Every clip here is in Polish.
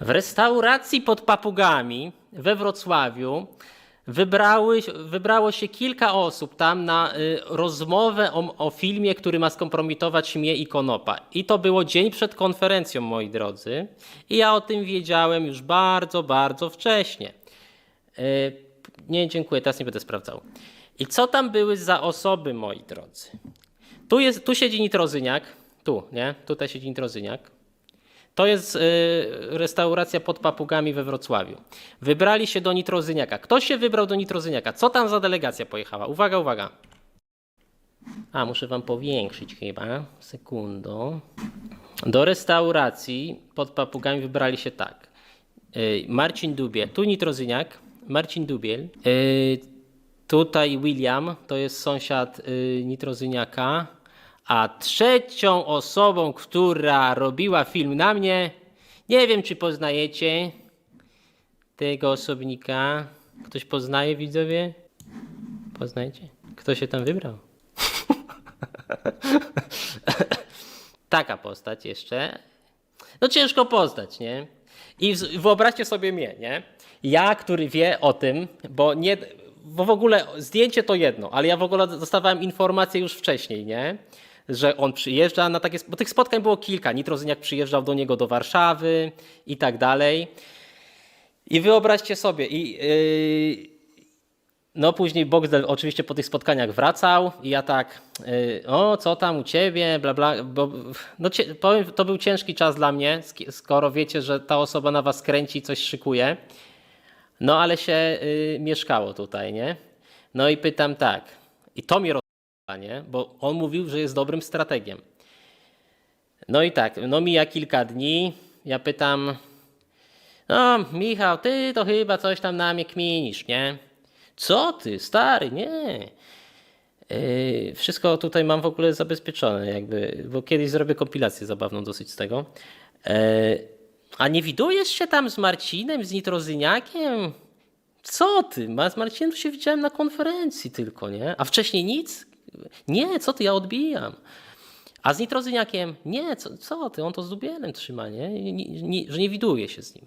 W restauracji pod papugami we Wrocławiu wybrały, wybrało się kilka osób tam na y, rozmowę o, o filmie, który ma skompromitować mnie i Konopa. I to było dzień przed konferencją, moi drodzy. I ja o tym wiedziałem już bardzo, bardzo wcześnie. Y, nie, dziękuję, teraz nie będę sprawdzał. I co tam były za osoby, moi drodzy? Tu, jest, tu siedzi Nitrozyniak, tu, nie? Tutaj siedzi Nitrozyniak. To jest y, restauracja pod papugami we Wrocławiu. Wybrali się do Nitrozyniaka. Kto się wybrał do Nitrozyniaka? Co tam za delegacja pojechała? Uwaga, uwaga. A, muszę wam powiększyć chyba. Sekundo. Do restauracji pod papugami wybrali się tak. Y, Marcin Dubiel, tu Nitrozyniak, Marcin Dubiel. Y, tutaj William, to jest sąsiad Nitrozyniaka. A trzecią osobą, która robiła film na mnie, nie wiem czy poznajecie tego osobnika. Ktoś poznaje widzowie? Poznajecie? Kto się tam wybrał? Taka postać jeszcze. No ciężko poznać, nie? I wyobraźcie sobie mnie, nie? Ja, który wie o tym, bo nie, bo w ogóle zdjęcie to jedno, ale ja w ogóle dostawałem informacje już wcześniej, nie? Że on przyjeżdża na takie, bo tych spotkań było kilka. Nitrozyniak przyjeżdżał do niego do Warszawy i tak dalej. I wyobraźcie sobie, i yy, no później Boxdel oczywiście po tych spotkaniach wracał i ja tak, y, o co tam u ciebie, bla bla, bo no cie, powiem, to był ciężki czas dla mnie, sk- skoro wiecie, że ta osoba na was kręci, coś szykuje. No ale się y, mieszkało tutaj, nie? No i pytam tak, i to rozpala, nie? Bo on mówił, że jest dobrym strategiem. No i tak, no mija kilka dni, ja pytam, no, Michał, ty to chyba coś tam na mnie kminisz, nie? Co ty, stary, nie. Yy, wszystko tutaj mam w ogóle zabezpieczone, jakby, bo kiedyś zrobię kompilację zabawną dosyć z tego. Yy, a nie widujesz się tam z Marcinem, z Nitrozyniakiem? Co ty? Z Marcinem to się widziałem na konferencji tylko, nie? A wcześniej nic? Nie, co ty, ja odbijam. A z Nitrozyniakiem? Nie, co, co ty, on to z Dubielem trzyma, nie? Nie, nie? Że nie widuje się z nim.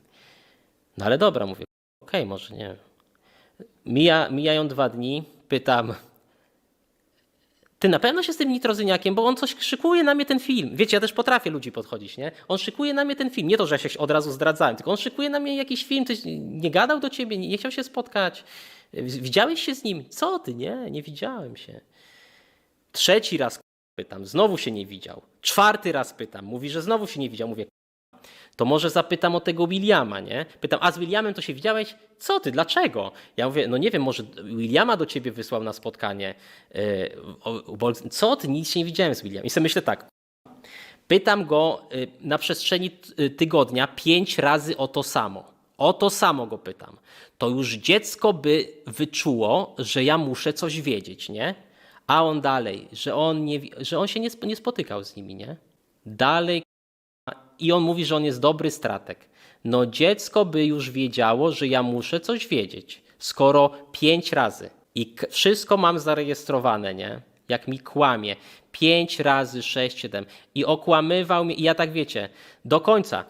No ale dobra, mówię, okej, może nie. Mija, mijają dwa dni, pytam, ty na pewno się z tym nitrozyniakiem, bo on coś szykuje na mnie ten film. Wiecie, ja też potrafię ludzi podchodzić, nie? On szykuje na mnie ten film. Nie to, że ja się od razu zdradzałem, tylko on szykuje na mnie jakiś film. Ty nie gadał do ciebie, nie chciał się spotkać. Widziałeś się z nim? Co ty? Nie, nie widziałem się. Trzeci raz pytam, znowu się nie widział. Czwarty raz pytam, mówi, że znowu się nie widział. Mówię, to może zapytam o tego Williama, nie? Pytam, a z Williamem to się widziałeś? Co ty, dlaczego? Ja mówię, no nie wiem, może Williama do ciebie wysłał na spotkanie. Yy, Co ty, nic się nie widziałem z Williamem. I sobie myślę tak, pytam go y, na przestrzeni t- y, tygodnia pięć razy o to samo. O to samo go pytam. To już dziecko by wyczuło, że ja muszę coś wiedzieć, nie? A on dalej, że on, nie, że on się nie, nie spotykał z nimi, nie? Dalej i on mówi, że on jest dobry strateg. No dziecko by już wiedziało, że ja muszę coś wiedzieć, skoro pięć razy i wszystko mam zarejestrowane, nie? Jak mi kłamie. Pięć razy, sześć, siedem. I okłamywał mnie, i ja tak wiecie, do końca.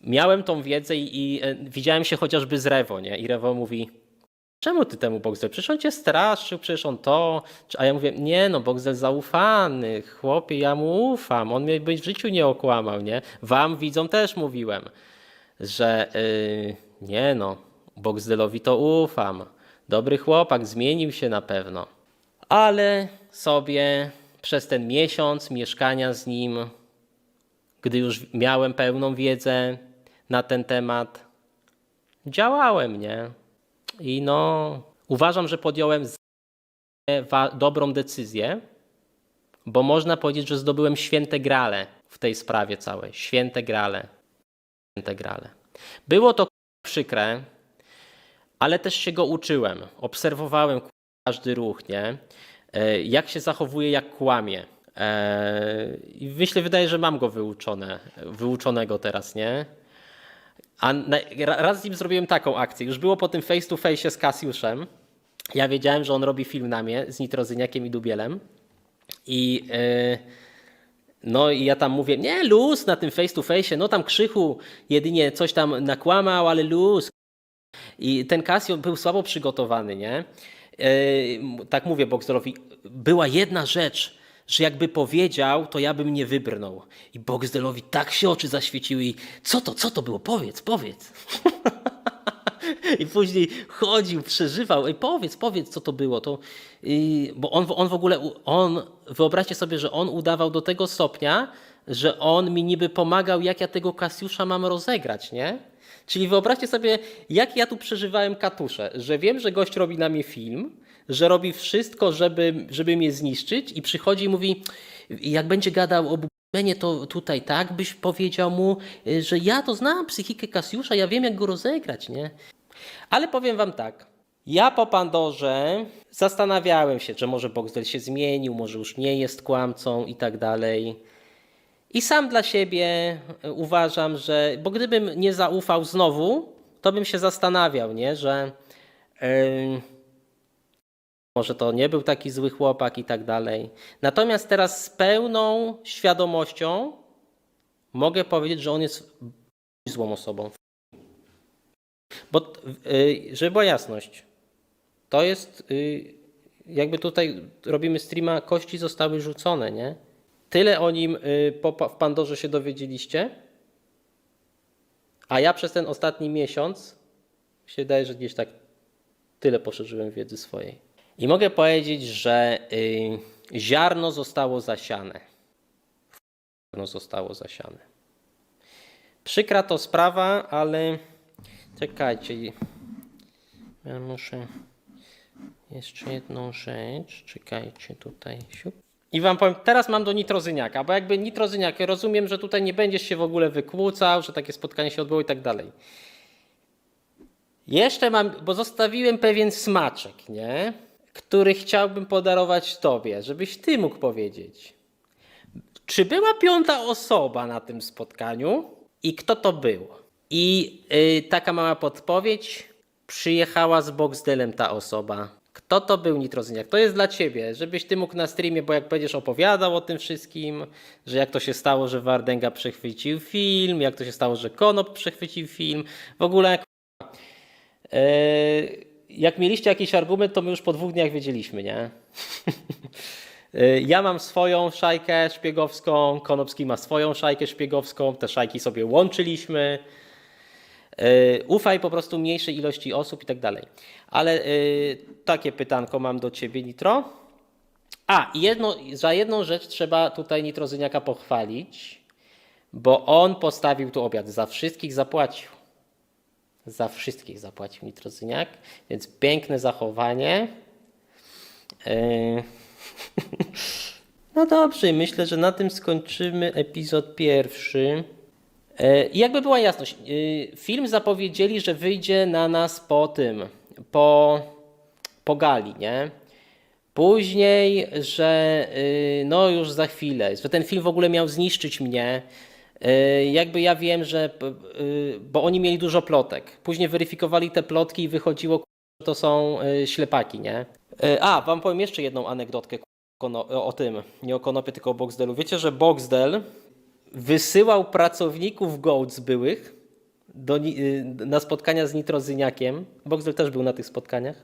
Miałem tą wiedzę i, i e, widziałem się chociażby z Rewo, nie? I Rewo mówi, Czemu ty temu Boxdel? Przecież on cię straszył, przecież on to. A ja mówię, nie no, Boxdel zaufany, chłopie, ja mu ufam. On mnie w życiu nie okłamał, nie? Wam widzom też mówiłem, że yy, nie no, Boxdelowi to ufam. Dobry chłopak, zmienił się na pewno. Ale sobie przez ten miesiąc mieszkania z nim, gdy już miałem pełną wiedzę na ten temat, działałem, nie? I no, uważam, że podjąłem dobrą decyzję, bo można powiedzieć, że zdobyłem święte grale w tej sprawie całej. Święte grale. Święte grale. Było to przykre, ale też się go uczyłem. Obserwowałem każdy ruch, nie? E, Jak się zachowuje, jak kłamie. E, I myślę, wydaje, że mam go wyuczone, wyuczonego teraz, nie? A na, ra- raz z nim zrobiłem taką akcję. Już było po tym face to face z Kasiuszem. Ja wiedziałem, że on robi film na mnie z Nitrozyniakiem i Dubielem. I e, No i ja tam mówię, nie, luz na tym face to face, no tam Krzychu jedynie coś tam nakłamał, ale luz. I ten Casio był słabo przygotowany, nie? Yy, tak mówię Boxdelowi, była jedna rzecz, że jakby powiedział, to ja bym nie wybrnął. I Boxdelowi tak się oczy zaświeciły i co to, co to było? Powiedz, powiedz. I później chodził, przeżywał. Ej, powiedz, powiedz, co to było. To, yy, bo on, on w ogóle, on, wyobraźcie sobie, że on udawał do tego stopnia, że on mi niby pomagał, jak ja tego Kasiusza mam rozegrać, nie? Czyli wyobraźcie sobie, jak ja tu przeżywałem katusze, że wiem, że gość robi na mnie film, że robi wszystko, żeby, żeby mnie zniszczyć i przychodzi i mówi, jak będzie gadał o Bubenie, to tutaj tak byś powiedział mu, y, że ja to znam psychikę Kasiusza, ja wiem, jak go rozegrać, nie? Ale powiem wam tak. Ja po Pandorze zastanawiałem się, czy może Boxdel się zmienił, może już nie jest kłamcą i tak dalej. I sam dla siebie y, uważam, że, bo gdybym nie zaufał znowu, to bym się zastanawiał, nie, że yy, może to nie był taki zły chłopak i tak dalej. Natomiast teraz z pełną świadomością mogę powiedzieć, że on jest złą osobą. Bo, y, żeby była jasność, to jest, y, jakby tutaj robimy streama, kości zostały rzucone, nie? Tyle o nim y, w Pandorze się dowiedzieliście, a ja przez ten ostatni miesiąc się wydaje, że gdzieś tak tyle poszerzyłem wiedzy swojej. I mogę powiedzieć, że y, ziarno zostało zasiane. Ziarno zostało zasiane. Przykra to sprawa, ale czekajcie. Ja muszę jeszcze jedną rzecz. Czekajcie tutaj. Siup. I wam powiem, teraz mam do Nitrozyniaka, bo jakby Nitrozyniak, rozumiem, że tutaj nie będziesz się w ogóle wykłócał, że takie spotkanie się odbyło i tak dalej. Jeszcze mam, bo zostawiłem pewien smaczek, nie? Który chciałbym podarować tobie, żebyś ty mógł powiedzieć. Czy była piąta osoba na tym spotkaniu i kto to był? I y, taka mała podpowiedź. Przyjechała z Boxdelem ta osoba. Kto to był Nitrozyniak? To jest dla ciebie, żebyś ty mógł na streamie, bo jak będziesz opowiadał o tym wszystkim, że jak to się stało, że Wardęga przechwycił film, jak to się stało, że Konop przechwycił film, w ogóle Eee, Jak mieliście jakiś argument, to my już po dwóch dniach wiedzieliśmy, nie? Eee, Ja mam swoją szajkę szpiegowską, Konopski ma swoją szajkę szpiegowską, te szajki sobie łączyliśmy. Eee, Ufaj po prostu mniejszej ilości osób i tak dalej. Ale eee, takie pytanko mam do ciebie, Nitro. A, jedno, za jedną rzecz trzeba tutaj Nitrozyniaka pochwalić, bo on postawił tu obiad, za wszystkich zapłacił. Za wszystkich zapłacił Nitrozyniak, więc piękne zachowanie. Yy. No dobrze, myślę, że na tym skończymy epizod pierwszy. I jakby była jasność, yy, film zapowiedzieli, że wyjdzie na nas po tym, po, po gali, nie? Później, że yy, no już za chwilę, że ten film w ogóle miał zniszczyć mnie. Jakby ja wiem, że. Bo oni mieli dużo plotek. Później weryfikowali te plotki i wychodziło, że to są ślepaki, nie? A, wam powiem jeszcze jedną anegdotkę o tym. Nie o konopie, tylko o Boxdelu. Wiecie, że Boxdel wysyłał pracowników Goats byłych do, yy, na spotkania z Nitrozyniakiem. Boxdel też był na tych spotkaniach.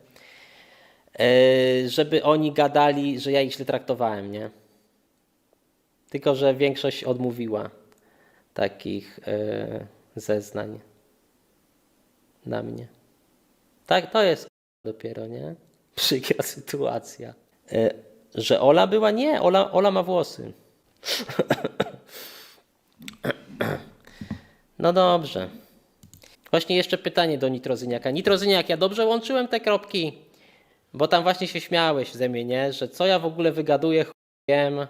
Yy, Żeby oni gadali, że ja ich źle traktowałem, nie? Tylko, że większość odmówiła takich e, zeznań na mnie. Tak, to jest dopiero, nie? Przykra sytuacja. E, że Ola była? Nie, Ola, Ola ma włosy. No dobrze. Właśnie jeszcze pytanie do Nitrozyniaka. Nitrozyniak, ja dobrze łączyłem te kropki? Bo tam właśnie się śmiałeś ze mnie, nie? Że co ja w ogóle wygaduję, wiem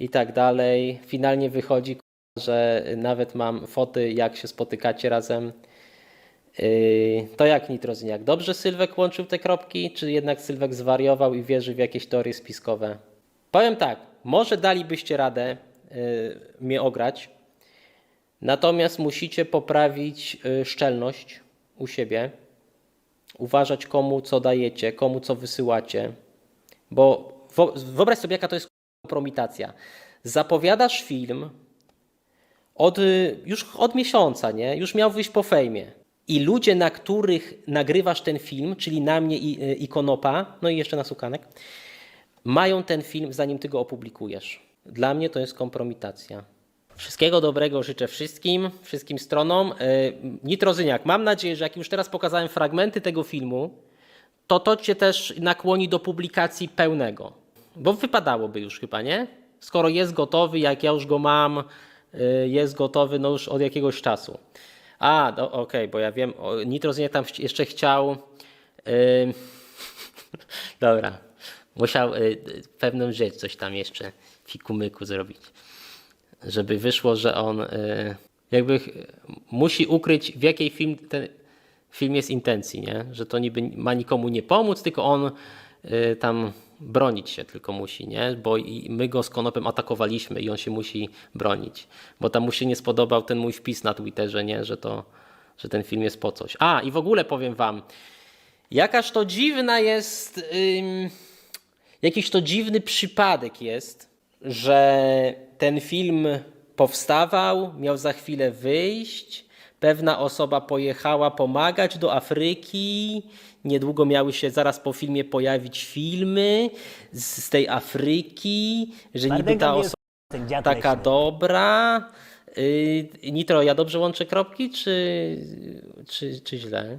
i tak dalej. Finalnie wychodzi, że nawet mam foty, jak się spotykacie razem. Yy, to jak Nitrozyniak? Dobrze Sylwek łączył te kropki, czy jednak Sylwek zwariował i wierzy w jakieś teorie spiskowe? Powiem tak, może dalibyście radę yy, mnie ograć, natomiast musicie poprawić yy, szczelność u siebie, uważać komu co dajecie, komu co wysyłacie, bo wyobraź sobie jaka to jest kompromitacja. zapowiadasz film od, y, już od miesiąca, nie? Już miał wyjść po fejmie. I ludzie, na których nagrywasz ten film, czyli na mnie i, y, i Konopa, no i jeszcze na Sukanek, mają ten film, zanim ty go opublikujesz. Dla mnie to jest kompromitacja. Wszystkiego dobrego życzę wszystkim, wszystkim stronom. Y, Nitrozyniak, mam nadzieję, że jak już teraz pokazałem fragmenty tego filmu, to to cię też nakłoni do publikacji pełnego. Bo wypadałoby już chyba, nie? Skoro jest gotowy, jak ja już go mam, y, jest gotowy no już od jakiegoś czasu. A, no, okej, bo ja wiem, Nitrozyniak tam jeszcze chciał... y, Dobra, musiał pewną rzecz, coś tam jeszcze fikumyku zrobić żeby wyszło, że on y, jakby musi ukryć, w jakiej film ten film jest intencji, nie? że to niby ma nikomu nie pomóc, tylko on y, tam bronić się tylko musi, nie? bo my go z Konopem atakowaliśmy i on się musi bronić, bo tam mu się nie spodobał ten mój wpis na Twitterze, nie? Że, to, że ten film jest po coś. A i w ogóle powiem wam, jakaż to dziwna jest, ym, jakiś to dziwny przypadek jest, że ten film powstawał, miał za chwilę wyjść. Pewna osoba pojechała pomagać do Afryki. Niedługo miały się zaraz po filmie pojawić filmy z, z tej Afryki, że niby ta osoba taka dobra. Yy, Nitro, ja dobrze łączę kropki, czy, czy, czy źle?